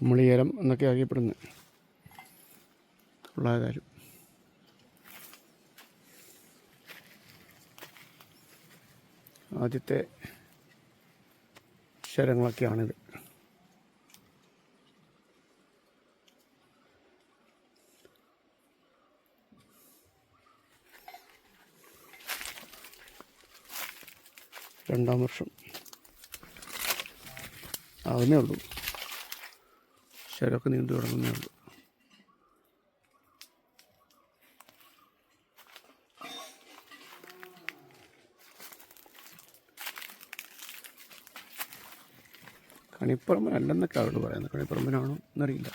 കുമളിയേലം എന്നൊക്കെ അറിയപ്പെടുന്നത്. ഉള്ളതായാലും ആദ്യത്തെ ശരങ്ങളൊക്കെയാണിത്. രണ്ടാം വർഷം. ആവുന്നേ ഉള്ളൂ. ശരമൊക്കെ നീണ്ടു തുടങ്ങുന്നേ ഉള്ളൂ. കണിപ്പറമ്പൻ അല്ലെന്നൊക്കെ അവരോട് പറയുന്നത്. കണിപ്പറമ്പനാണോ എന്നറിയില്ല.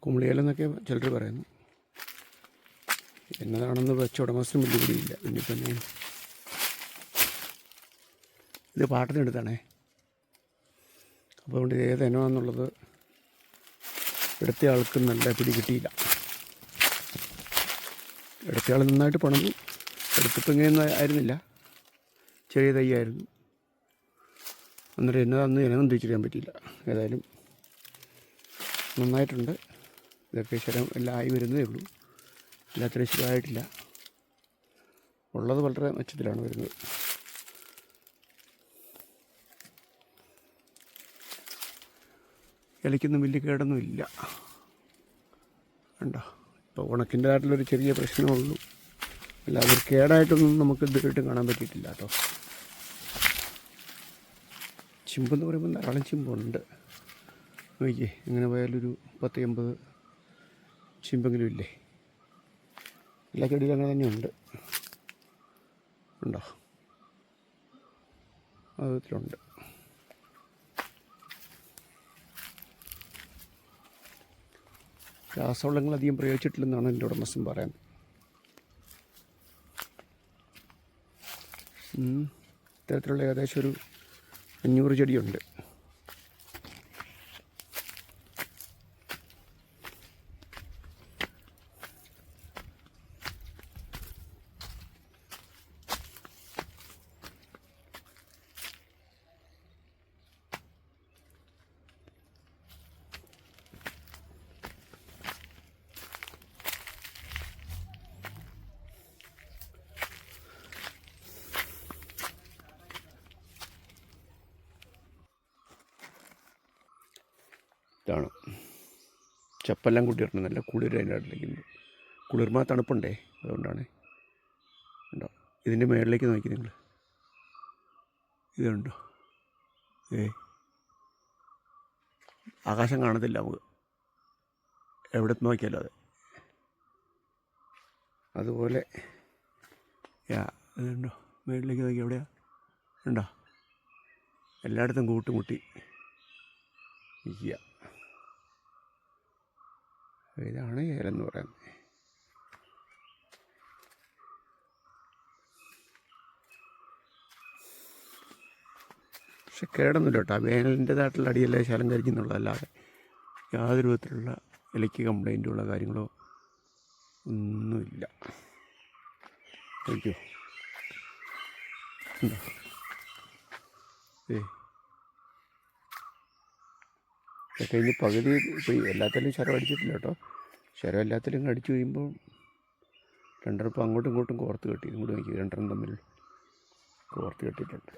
കുമളിയിലെന്നൊക്കെ ചിലർ പറയുന്നു. എന്നതാണെന്ന് വെച്ച ഉടമസ്ഥനും വലിയ പിടിയില്ല ഇനിയിപ്പം ഞാൻ ഇത് പാട്ടത്തിനെടുത്താണേ അപ്പോൾ അതുകൊണ്ട് ഏത് ആൾക്ക് നല്ല പിടി കിട്ടിയില്ല. എടുത്തയാൾ നന്നായിട്ട് പണിതു. എടുത്തപ്പോൾ ഇങ്ങനെ ആയിരുന്നില്ല. ചെറിയ തയ്യായിരുന്നു അന്നേരം എന്നതാന്ന് ഇനകം തിരിച്ചറിയാൻ പറ്റിയില്ല. ഏതായാലും നന്നായിട്ടുണ്ട്. ഇതൊക്കെ ശരം എല്ലാം ആയി വരുന്നതേ ഉള്ളൂ. എല്ലാത്തിനും ശരിയായിട്ടില്ല ഉള്ളത് വളരെ മെച്ചത്തിലാണ് വരുന്നത്. ഇലയ്ക്കൊന്നും വലിയ കേടൊന്നും ഇല്ല കണ്ടോ ഇപ്പോൾ ഉണക്കിന്റെതായിട്ടുള്ളൊരു ചെറിയ പ്രശ്നമേ ഉള്ളൂ അല്ലാതെ ഒരു കേടായിട്ടൊന്നും നമുക്ക് ഇതുവരെയായിട്ടും കാണാൻ പറ്റിയിട്ടില്ല കേട്ടോ. ചിമ്പെന്ന് പറയുമ്പോൾ ധാരാളം ചിമ്പുണ്ട്. നോക്കിയേ ഇങ്ങനെ പോയാലൊരു പത്ത് എൺപത് ചിമ്പെങ്കിലും ഇല്ലേ? എല്ലാ ചെടിയിലും അങ്ങനെ തന്നെയുണ്ട്. ഉണ്ടോ? അതിലുണ്ട് രാസവളങ്ങൾ അധികം പ്രയോഗിച്ചിട്ടില്ലെന്നാണ് എന്റെ ഉടമസ്ഥൻ ഉം. ഇത്തരത്തിലുള്ള ഏകദേശം ഒരു അഞ്ഞൂറ് ചെടിയുണ്ട്. ഇതാണ്. ചപ്പെല്ലാം കൂട്ടിയിട്ടുണ്ട്. നല്ല കുളിർ അതിന്റെ അടുത്തേക്ക് കുളിർമ തണുപ്പുണ്ടേ? അതുകൊണ്ടാണ്. ഉണ്ടോ ഇതിന്റെ മേളിലേക്ക് നോക്കി നിങ്ങൾ. ഇതുണ്ടോ? ഏ? ആകാശം കാണത്തില്ല നമുക്ക്. എവിടെ നോക്കിയാലോ അത്. അതുപോലെ യാ ഇതുണ്ടോ? മേളിലേക്ക് നോക്കി എവിടെയാ? ഉണ്ടോ എല്ലായിടത്തും കൂട്ടുമുട്ടി. ഇരിക്കുക. ഇതാണ് ഏലെന്ന് പറയുന്നത്. പക്ഷെ കേടൊന്നുമില്ല കേട്ടോ. വേനലിന്റെതായിട്ടുള്ള അടിയല്ലേ ശലം കരിക്കുന്നുള്ളതല്ലാതെ യാതൊരു വിധത്തിലുള്ള ഇലയ്ക്ക് കംപ്ലൈന്റുള്ള കാര്യങ്ങളോ ഒന്നുമില്ല. താങ്ക് യു ഏ കഴിഞ്ഞ് പകുതി ഇപ്പോൾ എല്ലാത്തിലും ശരം അടിച്ചിട്ടില്ല കേട്ടോ ശരം എല്ലാത്തിലും അടിച്ചു കഴിയുമ്പോൾ രണ്ടരപ്പം അങ്ങോട്ടും ഇങ്ങോട്ടും കോർത്ത് കെട്ടി. കൂടി നോക്കി രണ്ടെണ്ണം തമ്മിൽ കോർത്ത് കെട്ടിയിട്ടുണ്ട്.